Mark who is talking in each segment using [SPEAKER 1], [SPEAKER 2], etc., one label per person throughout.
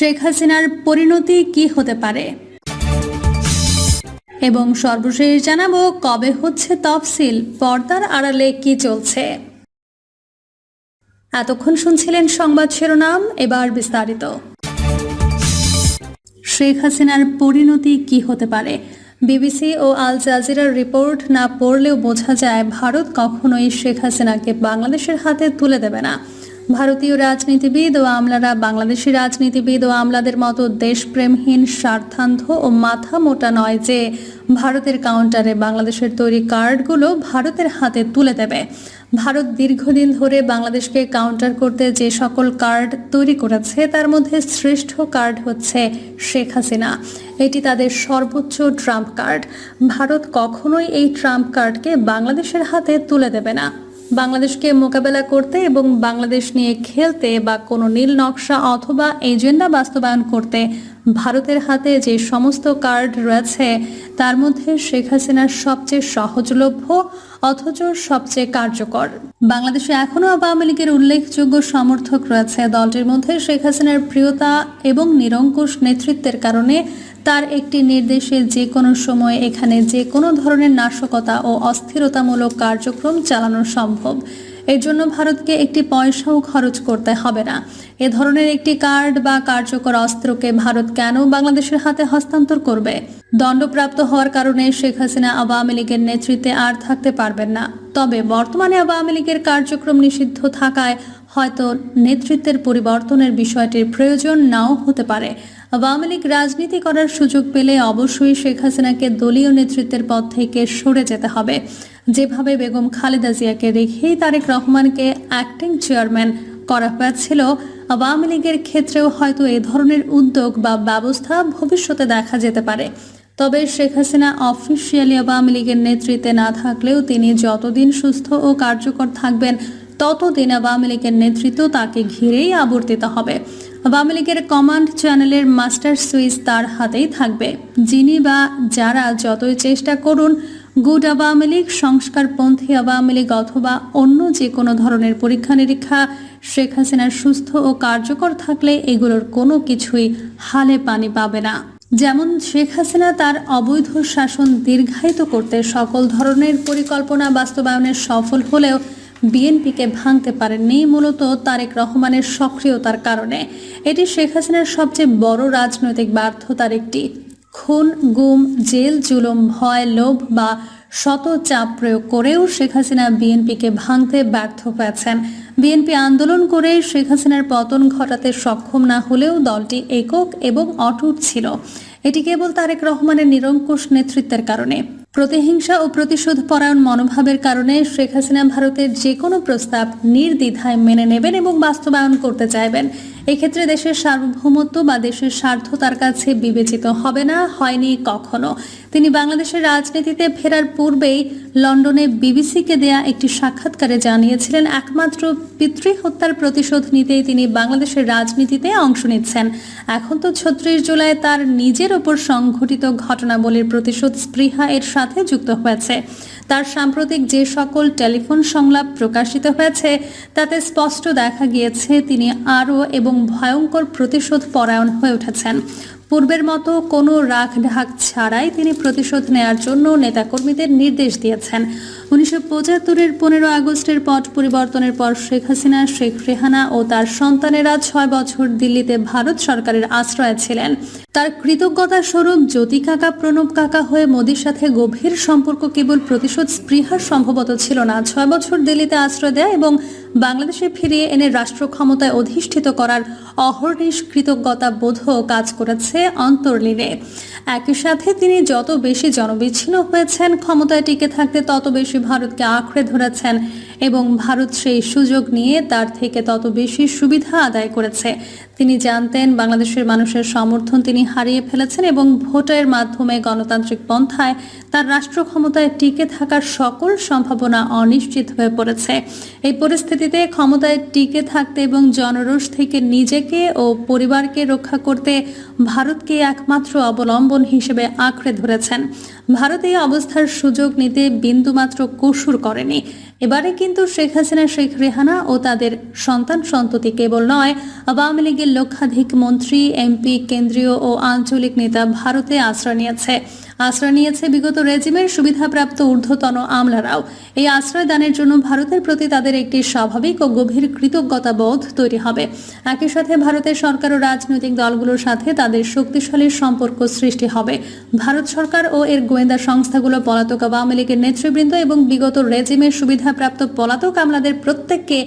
[SPEAKER 1] শেখ হাসিনার পরিণতি কি হতে পারে? এবং সর্বশেষ জানাব কবে হচ্ছে তফসিল, পর্দার আড়ালে কি চলছে? এতক্ষণ শুনছিলেন সংবাদ শিরোনাম, এবার বিস্তারিত। শেখ হাসিনার পরিণতি কি হতে পারে? বিবিসি ও আল জাজিরার রিপোর্ট না পড়লেও বোঝা যায় ভারত কখনোই শেখ হাসিনাকে বাংলাদেশের হাতে তুলে দেবে না। ভারতীয় রাজনীতিবিদ ও আমলারা বাংলাদেশি রাজনীতিবিদ ও আমলাদের মতো দেশপ্রেমহীন, স্বার্থান্ধ ও মাথা মোটা নয় যে ভারতের কাউন্টারে বাংলাদেশের তৈরি কার্ডগুলো ভারতের হাতে তুলে দেবে। ভারত দীর্ঘদিন ধরে বাংলাদেশকে কাউন্টার করতে যে সকল কার্ড তৈরি করেছে, তার মধ্যে শ্রেষ্ঠ কার্ড হচ্ছে শেখ হাসিনা। এটি তাদের সর্বোচ্চ ট্রাম্প কার্ড। ভারত কখনোই এই ট্রাম্প কার্ডকে বাংলাদেশের হাতে তুলে দেবে না। বাংলাদেশকে মোকাবেলা করতে এবং বাংলাদেশ নিয়ে খেলতে বা কোনো নীল নকশা অথবা এজেন্ডা বাস্তবায়ন করতে ভারতের হাতে যে সমস্ত কার্ড রয়েছে, তার মধ্যে শেখ হাসিনার সবচেয়ে সহজলভ্য অথচ সবচেয়ে কার্যকর। বাংলাদেশে এখনও আওয়ামী লীগের উল্লেখযোগ্য সমর্থক রয়েছে। দলটির মধ্যে শেখ হাসিনার প্রিয়তা এবং নিরঙ্কুশ নেতৃত্বের কারণে তার একটি নির্দেশে যে কোনো সময় এখানে যে কোনো ধরনের নাশকতা ও অস্থিরতামূলক কার্যক্রম চালানো সম্ভব। এর জন্য ভারতকে একটি পয়সাও খরচ করতে হবে না। এ ধরনের একটি কার্ড বা কার্যকর অস্ত্রকে ভারত কেন বাংলাদেশের হাতে হস্তান্তর করবে? দণ্ডপ্রাপ্ত হওয়ার কারণে শেখ হাসিনা আওয়ামী লীগের নেতৃত্বে আর থাকতে পারবেন না। তবে বর্তমানে আওয়ামী লীগের কার্যক্রম নিষিদ্ধ থাকায় হয়তো নেতৃত্বের পরিবর্তনের বিষয়টির প্রয়োজন নাও হতে পারে। আওয়ামী লীগ রাজনীতি করার সুযোগ পেলে অবশ্যই শেখ হাসিনাকে দলীয় নেতৃত্বের পদ থেকে সরে যেতে হবে। যেভাবে বেগম খালেদা জিয়াকে রেখেই তারেক রহমানকে অ্যাক্টিং চেয়ারম্যান করা হয়েছিল, আওয়ামী লীগের ক্ষেত্রেও হয়তো এ ধরনের উদ্যোগ বা ব্যবস্থা ভবিষ্যতে দেখা যেতে পারে। তবে শেখ হাসিনা অফিসিয়ালি আওয়ামী লীগের নেতৃত্বে না থাকলেও তিনি যতদিন সুস্থ ও কার্যকর থাকবেন, ততদিন আওয়ামী লীগের নেতৃত্ব তাকে ঘিরেই আবর্তিত হবে। আওয়ামী লীগের কমান্ড চ্যানেলের মাস্টার সুইচ তার হাতেই থাকবে। যিনি বা যারা যতই চেষ্টা করুন, গুড আওয়ামী লীগ, সংস্কারপন্থী আওয়ামী লীগ অথবা অন্য যে কোনো ধরনের পরীক্ষা নিরীক্ষা, শেখ হাসিনার সুস্থ ও কার্যকর থাকলে এগুলোর কোনো কিছুই হালে পানি পাবে না। যেমন শেখ হাসিনা তার অবৈধ শাসন দীর্ঘায়িত করতে সকল ধরনের পরিকল্পনা বাস্তবায়নে সফল হলেও বিএনপিকে ভাঙতে পারেননি, মূলত তারেক রহমানের সক্রিয়তার কারণে। এটি শেখ হাসিনার সবচেয়ে বড় রাজনৈতিক ব্যর্থতার একটি। খুন, গুম, জেল, জুলুম, ভয়, লোভ বা শত চাপ প্রয়োগ করেও শেখ হাসিনা বিএনপিকে ভাঙতে ব্যর্থ হয়েছেন। বিএনপি আন্দোলন করে শেখ হাসিনার পতন ঘটাতে সক্ষম না হলেও দলটি একক এবং অটুট ছিল। এটি কেবল তারেক রহমানের নিরঙ্কুশ নেতৃত্বের কারণে। প্রতিহিংসা ও প্রতিশোধ পরায়ণ মনোভাবের কারণে শেখ হাসিনা ভারতের যে কোনো প্রস্তাব নির্দ্বিধায় মেনে নেবেন এবং বাস্তবায়ন করতে চাইবেন। এক্ষেত্রে দেশের সার্বভৌমত্ব বা দেশের স্বার্থ তার কাছে বিবেচিত হবে না, হয়নি কখনো। তিনি বাংলাদেশের রাজনীতিতে ফেরার পূর্বেই লন্ডনে বিবিসিকে দেয়া একটি সাক্ষাৎকারে জানিয়েছিলেন, একমাত্র পিতৃ হত্যার প্রতিশোধ নিতেই তিনি বাংলাদেশের রাজনীতিতে অংশ নিচ্ছেন। এখন তো ছত্রিশ জুলাই তার নিজের ওপর সংঘটিত ঘটনাবলীর প্রতিশোধ স্পৃহা এর সাথে যুক্ত হয়েছে। তার সাম্প্রতিক যে সকল টেলিফোন সংলাপ প্রকাশিত হয়েছে, তাতে স্পষ্ট দেখা গিয়েছে তিনি আরও এবং ভয়ঙ্কর প্রতিশোধ পরায়ণ হয়ে উঠেছেন। পূর্বের মতো কোনো রাগ ঢাক ছাড়াই তিনি প্রতিশোধ নেয়ার জন্য নেতাকর্মীদের নির্দেশ দিয়েছেন। উনিশশো পঁচাত্তরের পনেরো আগস্টের পট পরিবর্তনের পর শেখ হাসিনা, শেখ রেহানা ও তার সন্তানেরা ছয় বছর দিল্লিতে ভারত সরকারের আশ্রয়ে ছিলেন। তার কৃতজ্ঞতা স্বরূপ জ্যোতি কাকা, প্রণব কাকা হয়ে মোদীর সাথে গভীর সম্পর্ক কেবল প্রতিশোধ স্পৃহার সম্ভবত ছিল না। ছয় বছর দিল্লিতে আশ্রয় দেয় এবং বাংলাদেশে ফিরিয়ে এনে রাষ্ট্র ক্ষমতায় অধিষ্ঠিত করার অহর্নিশ কৃতজ্ঞতা বোধ কাজ করেছে অন্তর্লীনে। একই সাথে তিনি যত বেশি জনবিচ্ছিন্ন হয়েছেন, ক্ষমতায় টিকে থাকতে তত বেশি ভারতকে আঁকড়ে ধরেছেন এবং ভারত সেই সুযোগ নিয়ে তার থেকে তত বেশি সুবিধা আদায় করেছে। তিনি জানতেন বাংলাদেশের মানুষের সমর্থন তিনি হারিয়ে ফেলেছেন এবং ভোটের মাধ্যমে গণতান্ত্রিক পন্থায় তার রাষ্ট্র ক্ষমতায় টিকে থাকার সকল সম্ভাবনা অনিশ্চিত হয়ে পড়েছে। এই পরিস্থিতিতে ক্ষমতায় টিকে থাকতে এবং জনরোষ থেকে নিজেকে ও পরিবারকে রক্ষা করতে ভারতকে একমাত্র অবলম্বন হিসেবে আঁকড়ে ধরেছেন। ভারত এই অবস্থার সুযোগ নিতে বিন্দুমাত্র কসুর করেনি। এবারে কিন্তু শেখ হাসিনা, শেখ রেহানা ও তাদের সন্তান সন্ততি কেবল নয়, আওয়ামী লীগের লক্ষাধিক মন্ত্রী, এমপি, কেন্দ্রীয় ও আঞ্চলিক নেতা ভারতে আশ্রয় নিয়েছে। আশ্রয় নিয়েছে বিগত রেজিমের সুবিধাপ্রাপ্ত ঊর্ধ্বতন আমলারাও। এই আশ্রয় দানের জন্য ভারতের প্রতি তাদের একটি স্বাভাবিক ও গভীর কৃতজ্ঞতা বোধ তৈরি হবে। একই সাথে ভারতের সরকার ও রাজনৈতিক দলগুলোর সাথে তাদের শক্তিশালী সম্পর্ক সৃষ্টি হবে। ভারত সরকার ও এর গোয়েন্দা সংস্থাগুলো পলাতক আওয়ামী লীগের নেতৃবৃন্দ এবং বিগত রেজিমের সুবিধাপ্রাপ্ত পলাতক আমলাদের প্রত্যেককে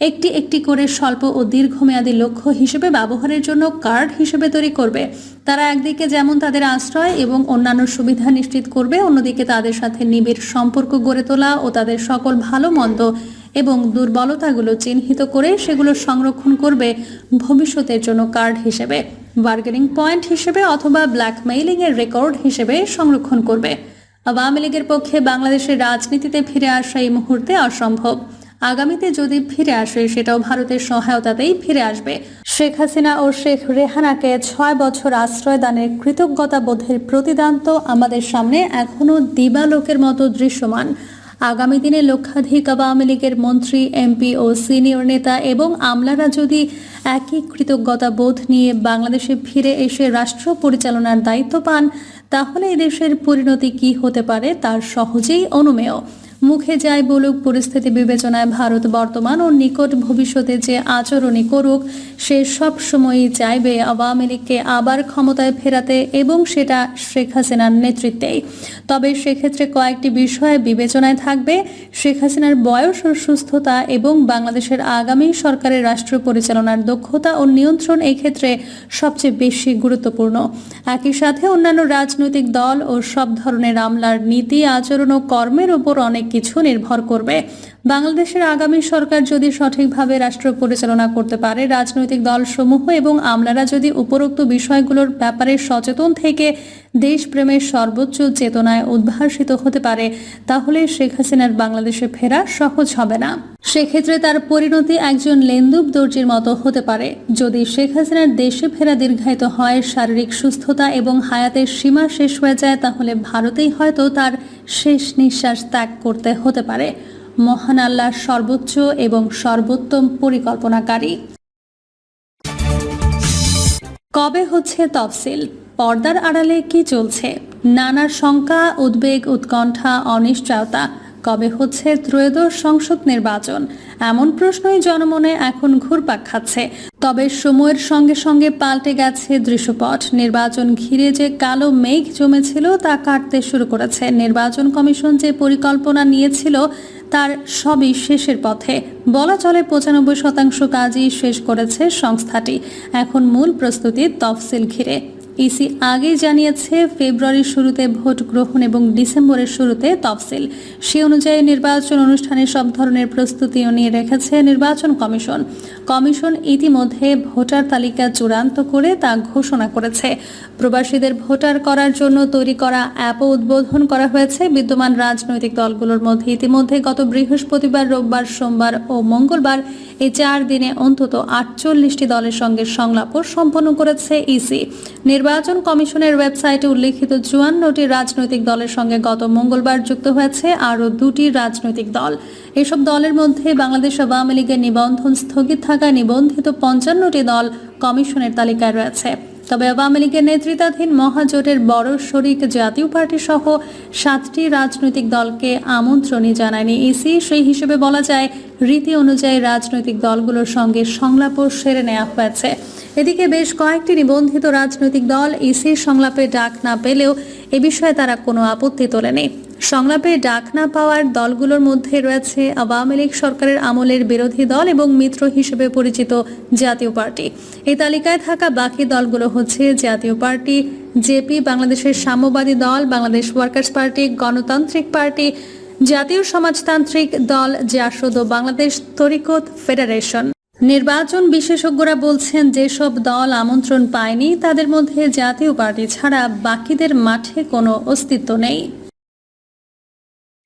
[SPEAKER 1] একটি একটি করে স্বল্প ও দীর্ঘমেয়াদী লক্ষ্য হিসেবে ব্যবহারের জন্য কার্ড হিসেবে তৈরি করবে। তারা একদিকে যেমন তাদের আশ্রয় এবং অন্যান্য সুবিধা নিশ্চিত করবে, অন্যদিকে তাদের সাথে নিবিড় সম্পর্ক গড়ে তোলা ও তাদের সকল ভালো মন্দ এবং দুর্বলতাগুলো চিহ্নিত করে সেগুলো সংরক্ষণ করবে ভবিষ্যতের জন্য কার্ড হিসেবে। বার্গেনিং পয়েন্ট হিসেবে অথবা ব্ল্যাকমেইলিং এর রেকর্ড হিসেবে সংরক্ষণ করবে। আওয়ামী লীগের পক্ষে বাংলাদেশের রাজনীতিতে ফিরে আসা এই মুহূর্তে অসম্ভব। আগামীতে যদি ফিরে আসে, সেটাও ভারতের সহায়তাতেই ফিরে আসবে। শেখ হাসিনা ও শেখ রেহানাকে ছয় বছর আশ্রয় দানের কৃতজ্ঞতা বোধের প্রতিদান তো আমাদের সামনে এখনও দিবালোকের মতো দৃশ্যমান। আগামী দিনে লক্ষাধিক আওয়ামী লীগের মন্ত্রী, এমপি ও সিনিয়র নেতা এবং আমলারা যদি একই কৃতজ্ঞতা বোধ নিয়ে বাংলাদেশে ফিরে এসে রাষ্ট্র পরিচালনার দায়িত্ব পান, তাহলে এদেশের পরিণতি কি হতে পারে তার সহজেই অনুমেয়। মুখে যাই বলুক, পরিস্থিতি বিবেচনায় ভারত বর্তমান ও নিকট ভবিষ্যতে যে আচরণই করুক, সে সব সময়ই চাইবে আওয়ামী লীগকে আবার ক্ষমতায় ফেরাতে এবং সেটা শেখ হাসিনার নেতৃত্বেই। তবে সেক্ষেত্রে কয়েকটি বিষয় বিবেচনায় থাকবে। শেখ হাসিনার বয়স ও সুস্থতা এবং বাংলাদেশের আগামী সরকারের রাষ্ট্র পরিচালনার দক্ষতা ও নিয়ন্ত্রণ এই ক্ষেত্রে সবচেয়ে বেশি গুরুত্বপূর্ণ। একই সাথে অন্যান্য রাজনৈতিক দল ও সব ধরনের আমলার নীতি, আচরণ ও কর্মের উপর অনেক কিছু নির্ভর করবে। বাংলাদেশের আগামী সরকার যদি সঠিকভাবে রাষ্ট্র পরিচালনা করতে পারে, রাজনৈতিক দলসমূহ এবং আমলারা যদি উপরোক্ত বিষয়গুলোর ব্যাপারে সচেতন থেকে দেশপ্রেমের সর্বোচ্চ চেতনায় উদ্ভাসিত হতে পারে, তাহলে শেখ হাসিনার বাংলাদেশে ফেরা সহজ হবে না। সেক্ষেত্রে তার পরিণতি একজন লেন্দুব দর্জির মতো হতে পারে। যদি শেখ হাসিনার দেশে ফেরা দীর্ঘায়িত হয়, শারীরিক সুস্থতা এবং হায়াতের সীমা শেষ হয়ে যায়, তাহলে ভারতেই হয়তো তার শেষ নিঃশ্বাস ত্যাগ করতে হতে পারে। মহান আল্লাহর সর্বোচ্চ এবং সর্বোত্তম পরিকল্পনাকারী। কবে হচ্ছে তফসিল? পর্দার আড়ালে কি চলছে? নানা শঙ্কা, উদ্বেগ, উৎকণ্ঠা, অনিশ্চয়তা কবে হচ্ছে ত্রয়োদশ সংসদ নির্বাচন? এমন প্রশ্নই জনমনে এখন ঘুরপাক খাচ্ছে। তবে সময়ের সঙ্গে সঙ্গে পাল্টে গেছে দৃশ্যপট। নির্বাচন ঘিরে যে কালো মেঘ জমেছিল তা কাটতে শুরু করেছে। নির্বাচন কমিশন যে পরিকল্পনা নিয়েছিল তার সবই শেষের পথে। বলা চলে পঁচানব্বই শতাংশ কাজই শেষ করেছে সংস্থাটি। এখন মূল প্রস্তুতি তফসিল ঘিরে। ইসি আগেই জানিয়েছে, ফেব্রুয়ারির শুরুতে ভোট গ্রহণ এবং ডিসেম্বরের শুরুতে তফসিল। সে অনুযায়ী নির্বাচন অনুষ্ঠানে সব ধরনের প্রস্তুতিও নিয়ে রেখেছে নির্বাচন কমিশন। কমিশন ইতিমধ্যে ভোটার তালিকা চূড়ান্ত করে তা ঘোষণা করেছে। প্রবাসীদের ভোটার করার জন্য তৈরি করা অ্যাপও উদ্বোধন করা হয়েছে। বিদ্যমান রাজনৈতিক দলগুলোর মধ্যে ইতিমধ্যে গত বৃহস্পতিবার, রোববার, সোমবার ও মঙ্গলবার এই চার দিনে অন্তত আটচল্লিশটি দলের সঙ্গে সংলাপও সম্পন্ন করেছে ইসি। নির্বাচন কমিশনের ওয়েবসাইটে উল্লেখিত চুয়ান্নটি রাজনৈতিক দলের সঙ্গে গত মঙ্গলবার যুক্ত হয়েছে আরও দুটি রাজনৈতিক দল। এসব দলের মধ্যে বাংলাদেশ আওয়ামী লীগের নিবন্ধন স্থগিত থাকা নিবন্ধিত পঞ্চান্নটি দল কমিশনের তালিকায় রয়েছে। তবে আওয়ামী লীগের নেতৃত্বাধীন মহাজোটের বড় শরিক জাতীয় পার্টি সহ সাতটি রাজনৈতিক দলকে আমন্ত্রণই জানায়নি ইসি। সেই হিসেবে বলা যায়, রীতি অনুযায়ী রাজনৈতিক দলগুলোর সঙ্গে সংলাপও সেরে নেওয়া হয়েছে। এদিকে বেশ কয়েকটি নিবন্ধিত রাজনৈতিক দল ইসির সংলাপে ডাক না পেলেও এ বিষয়ে তারা কোনো আপত্তি তোলেনি। সংলাপে ডাক না পাওয়ার দলগুলোর মধ্যে রয়েছে আওয়ামী লীগ সরকারের আমলের বিরোধী দল এবং মিত্র হিসেবে পরিচিত জাতীয় পার্টি। এই তালিকায় থাকা বাকি দলগুলো হচ্ছে জাতীয় পার্টি, জেপি বাংলাদেশের সাম্যবাদী দল, বাংলাদেশ ওয়ার্কার্স পার্টি, গণতান্ত্রিক পার্টি, জাতীয় সমাজতান্ত্রিক দল, জাসদ ও বাংলাদেশ তরিকত ফেডারেশন। নির্বাচন বিশেষজ্ঞরা বলছেন, যেসব দল আমন্ত্রণ পায়নি, তাদের মধ্যে জাতীয় পার্টি ছাড়া বাকিদের মাঠে কোনো অস্তিত্ব নেই।